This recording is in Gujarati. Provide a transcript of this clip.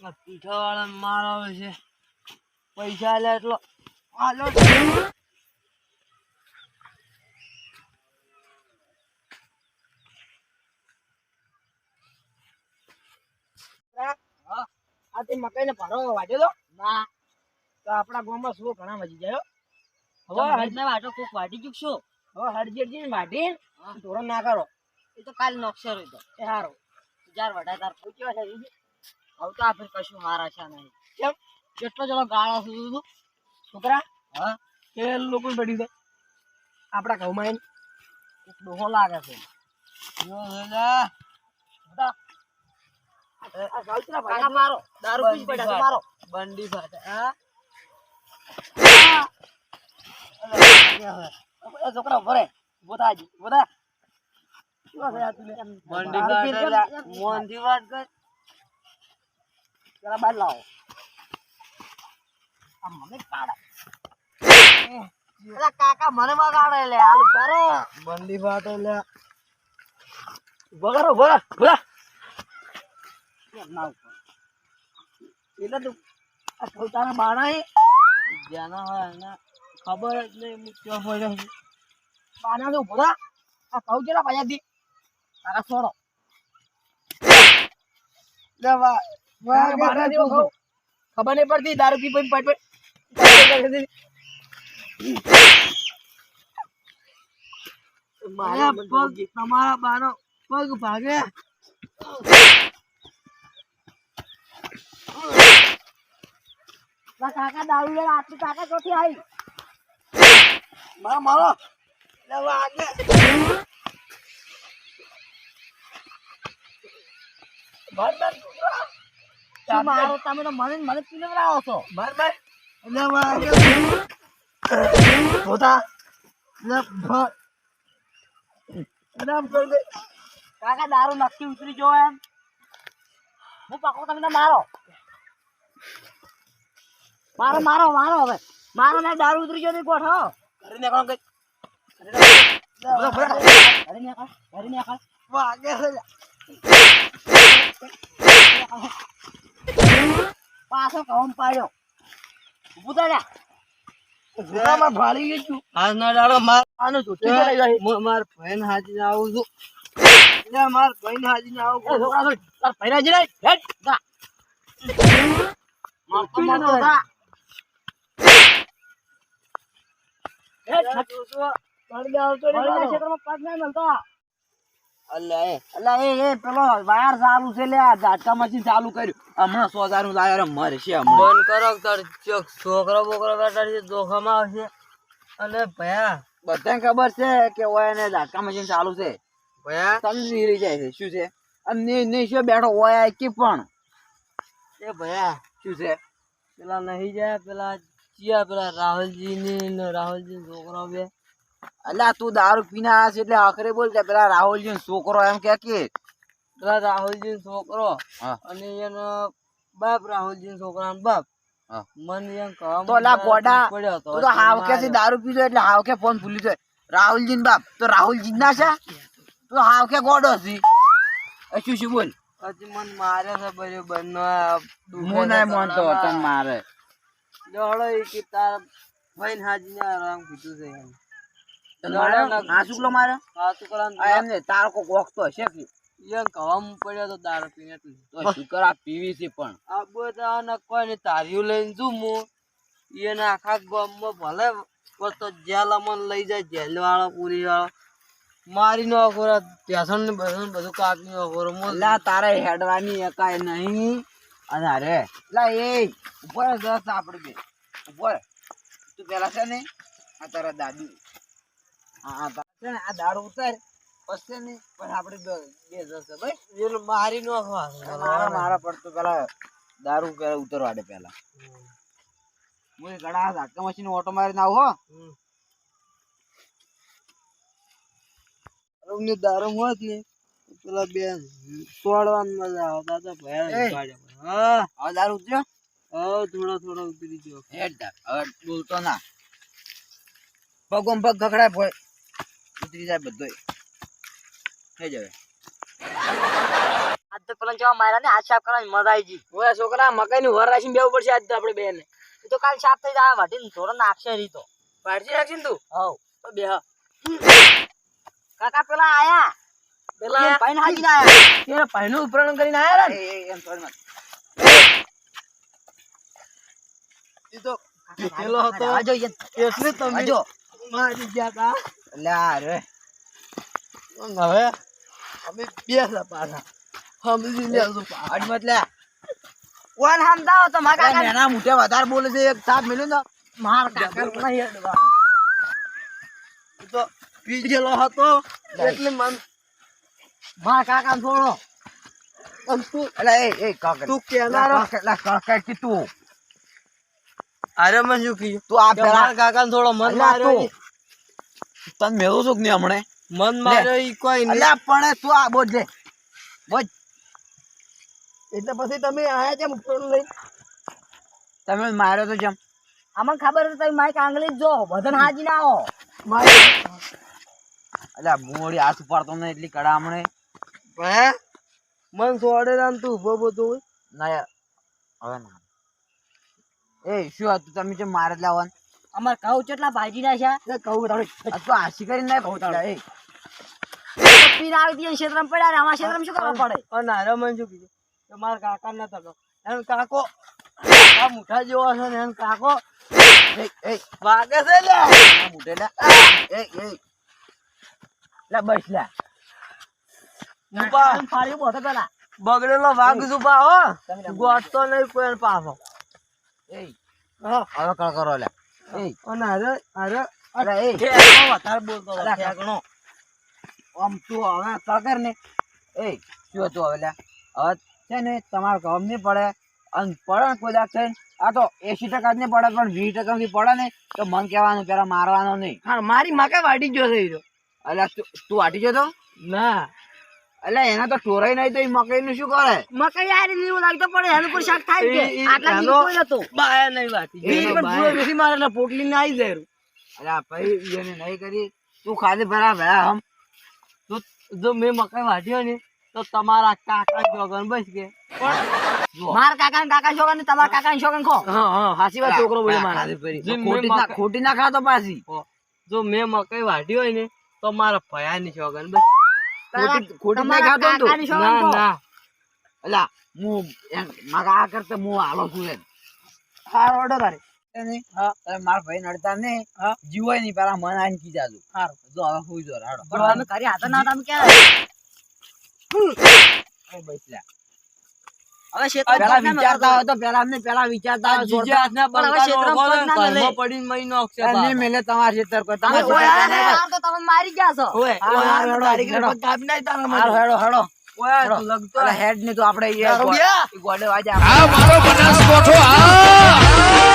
પીઠા વાળા છે. પૈસા લે એટલો. હાલો આ તે મકાઈ ને ભારો વાંચ્યો તો? ના. તો આપણા ગામમાં શું ઘણા વધી જાય હવે હજ- વાટો કોક વાટી ચૂકશો હવે હરજેટજી ને વાટી ધોરણ ના કરો. એ તો કાલ નોક્ષર હોય તો. એ હારો. જાર વટાય તાર પૂછ્યો છે જીજી? હવે તો કશું મારા છે નહીં. કેમ? કેટલો જણો ગાળો સુધી તું છોકરા હા? કે લોકો પડી દે આપણા ઘઉંમાં એમ. એક ડોહો લાગે છે. જો બધા. મારો. દારૂ પડ્યા મારો. બંડી ફાટે હા? છોકરા ભરે રે. બોધા થા હજી, ઊભો થા. શું છે આ તું લે? બંડી દારૂ પીને ફાટે કેમ? મોનથી વાત લાવો આ મને કાઢે અલા કાકા મને વગાડે લે આલુ કરે બંડી ફાટે લે ના એટલે તું આ પોતાના બાણા જેના હોય એને ખબર જ નહીં હું ક્યાં પડ્યો છું બાણા. આ કહું છે ને પાછાથી તારા છોડો લે વા તારા બાણાથી હું કહું. ખબર નહીં પડતી દારૂ પી પી પટ પટ મારા પગ તમારા બાનો પગ ભાગે ના કાકા દારૂ લે આટલી કાકા ચોથી આવી મારો મારો લે વાગે ભર ભર છોકરા. મારો તમે તો મને મને પીવડાવો છો. ભર ભર લે વાગે પોતા. લે ભર આરામ કર દે. કાકા દારૂ નક્કી ઉતરી જો એમ. હું પકડો તમે મારો. મારો મારો મારો હવે. મારો ને દારૂ ઉતરી ગયો નહીં ગોઠો. કરીને નાખો કઈ. નીકળ. વાગે પાછો કમ પાડ્યો ઊભું થા ભાળી ગઈ છું આજનો દાડો માર આનું જૂઠું જાય. માર ભાઈને હાજીને આવું છું લે માર ભાઈને હાજીને આવું એ તાર પૈરા જ નહીં. હેટ. જા. મારતો મારતો જા. હેટ. આવતો નહીં ક્ષેત્રમાં પગ નહીં મળતો અલ્યા એ એ એ પેલો વાયર ચાલુ છે લે આ ઝાટકા મશીન ચાલુ કર્યું. હમણાં સો હજારનું મરશે બંધ કરો તાર છોકરો બોકરો બેટા જોખમાં આવશે. અને ભયા. બધાને ખબર છે કે ઓય ને ઝાટકા મશીન ચાલુ છે. ભયા. સમજી રહી જાય છે? શું છે? અને નહીં શું બેઠો ઓય કે પણ? એ ભયા. શું છે? પેલા નહીં જાય પેલા ચિયા પેલા રાહુલજી ને રાહુલજી છોકરો બે. અલ્યા તું દારૂ પીને આવ્યા છે એટલે આખરે બોલ કે પેલા રાહુલજી છોકરો એમ કે કે. પેલા રાહુલજી છોકરો અને એનો બાપ રાહુલજી નો છોકરા બાપ મને એમ કહવા તો લા ગોડા, તું તો હાવકે થી દારૂ પીધો એટલે હાવકે ફોન ભૂલી જાય રાહુલજી બાપ તો રાહુલજી ના છે? તું હાવકે ગોડો છે? શું શું બોલ? પછી મન મારે છે બરોબર હું નહીં માનતો તને મારે. દોડો કે તાર ભાઈ હાજી ને આરામ કીધું છે એમ. મારે તારો કોક વખતો હશે કે? પડ્યો તો દારૂ પીને એટલે તો શુકર આ પીવીસી પણ. આ બધા ને કોઈ ને તારીયું લઈને જુ હું. એને આખા ગામમાં ભલે તો જેલ અમને લઈ જાય જેલ વાળો પૂરી વાળો મારી નો અખોરા પેસણ ને બધું બધું કાપી નો અખોરો લા તારે હેડવાની એકાય નહીં. અને અરે લા એ ઉપર દસ આપણે બે. ઉપર તું પેલા છે ને? આ તારા દાદી. હા હા તારા છે ને આ દારૂ ઉતાર પછી ને પછી આપણે બે બે જશે ભાઈ. એટલે મારી નો મારા મારા પડતું પેલા દારૂ પેલા ઉતરવા દે પેલા. હું એ ગળા ઝાટકા મશીન ઓટો મારીને આવું હો. રૂમની દારૂ હોત ને પેલા બે સોડવાનું મજા આવે દાદા હા. હવે દારૂ ઉતર્યો? હવે થોડા થોડા ઉતરી ગયો. હેડ હવે બોલતો ના. પગોમ પગ ખખડાય ભોય. ઉતરી જાય બધોય. થઈ જવે. આજ તો પેલા જવા માર્યા ને આજ સાફ કરવાની મજા આવી ગઈ. ઓય છોકરા મકાઈ ની વર રાખીને બેવું પડશે આજ તો આપણે બેન. તો કાલ સાફ થઈ જાય વાટીને થોડો નાખશે રી તો. વાટજી નાખશે તું? હવ. તો બે કાકા પેલા આયા. પેલા પાઈન હાજીને આયા? એ પાઈનું ઉપરણ કરીને આયા એ, એમ થોડી મત. ઈ તો પેલો હતો. આજો એટલે તમે આજો મારી ગયા તા. અલ્યા રે. હવે અમે બે પાછા. સમજી લેજો હટ મત લે. વન સમજાવો તો મારા કાકા નેના મોઢે વધારે બોલે છે એક સાથ મેલ્યું ને માર કાકા નહીં હેડવા તો પી ગયેલો હતો એટલે મન માર કાકા થોડો. આમ તું અલ્યા એ એ કાકા તું કેનારો લા કાકા કે તું અરે મને શું કીધું? તું આ પેલા કાકા થોડો મન માર્યો તું. તને મેળો છું ને હમણે? મન માર્યો ઈ કોઈ નહીં અલ્યા પણ તું આ બોજ લે બોજ એટલે પછી તમે આયા છે ફોન લઈ તમે માર્યો તો જેમ આમાં ખબર છે તમે માઈક આંગળી જો બધન હાજી ના આવો. અલ્યા મોડી હાથ ઉપાડતો ને એટલી કડા હમણે. હે? મન સોડે ના તું ઊભો બધો ના હવે ના. એ શું હતું? તમે જેમ મારે જ લાવવાનું? અમાર કઉ કેટલા ભાજી ના છે? કહું તારે આ આશી કરીને ના કહું તારે એ. પીન આવી દઈએ ક્ષેત્રમાં પડ્યા ને આમાં ક્ષેત્રમાં શું કરવા પડે? પણ ના રમણ શું કીધું? તો મારા કાકા ના થતો એમ કાકો આ મુઠા જેવો છે ને એમ કાકો. વાગે છે લે. આ મોઢે લે. એ એ લે બસ લે. ઉપા ફાળ્યું બોતો પેલા. બગડેલો વાઘ ઊભા હો. ગોટતો નહીં કોઈ પાછો. એ. હવે કળ કરો લે. અને અરે અરે અરે એ વધારે બોલતો ઠેકણો. આમ તું હવે કળ ને. એ શું હતું હવે હવે છે ને તમારે ગમ નહીં પડે. અને પડે ને કોઈ દાખ થઈને આ તો એસી ટકા જ નહીં પડે પણ વીસ ટકા થી પડે ને તો મન કહેવાનું પેલા મારવાનો નહીં. હા મારી માકે વાટી ગયો થઈ ઈ રહ્યો. એટલે તું તું વાટી જતો ના. એટલે એના તો ટોરાઈ નહીં તો એ મકઈ નું શું કરે? મકાઈ આ એવું લાગતો પડે એનું પર શાક થાય છે આટલા એનો- કોઈ નતું. બાયા નહીં વાતી. એ પણ પર. બેસી મારે એટલે પોટલી ને આવી જાય અલ્યા ભાઈ એને નહીં કરી. તું ખાલી ભરા ભરા હમ. તો જો મેં મકાઈ વાટ્યો ને તો તમારા કાકા જોગન બસ કે. માર કાકા ને કાકા છોકરા ને તમારા કાકા ને છોકરા ખો. હા હા હાસી વાત છોકરો બોલે મારા ખોટી ના ના ખાતો પાછી. જો મેં મકાઈ વાટ્યો હોય ને તો મારા ભયાની જોગન બસ. ખોટી ખોટી ખાતો ને તું. કાકાની છોકરા ના ના. અલ્યા હું મારા આ કરતા હું આલો છું એમ. હારો ઓર્ડર તારે. મારા ભાઈ નડતા ને જીવાય નહીં પેલા મન આઈને કી જાજો જો હવે હુઈ જો રાડો પણ તમે કરી હાથો ના તમે ક્યારે એ બસ લે. હવે વિચારતા હોય તો પેલા અમને પેલા વિચારતા હોય છોડતા. પણ હવે બંકાનો ક્ષેત્રમાં ઓળખો પગ ના ને, પડીને મહી નાખશે નહીં મેલે તમારા ખેતર કોઈ તમે તમે છોડતા ઓય, નહીં. આ તો તમે મારી ગયા છો. ઓય, હા, ઓય, હા, આ હેડો, હેડો. પર કાપી તારા હેડો હેડો. ઓય, લગતો હેડ ને તો આપણે ગોડે વાજા આ મારો બનાસકોઠો આ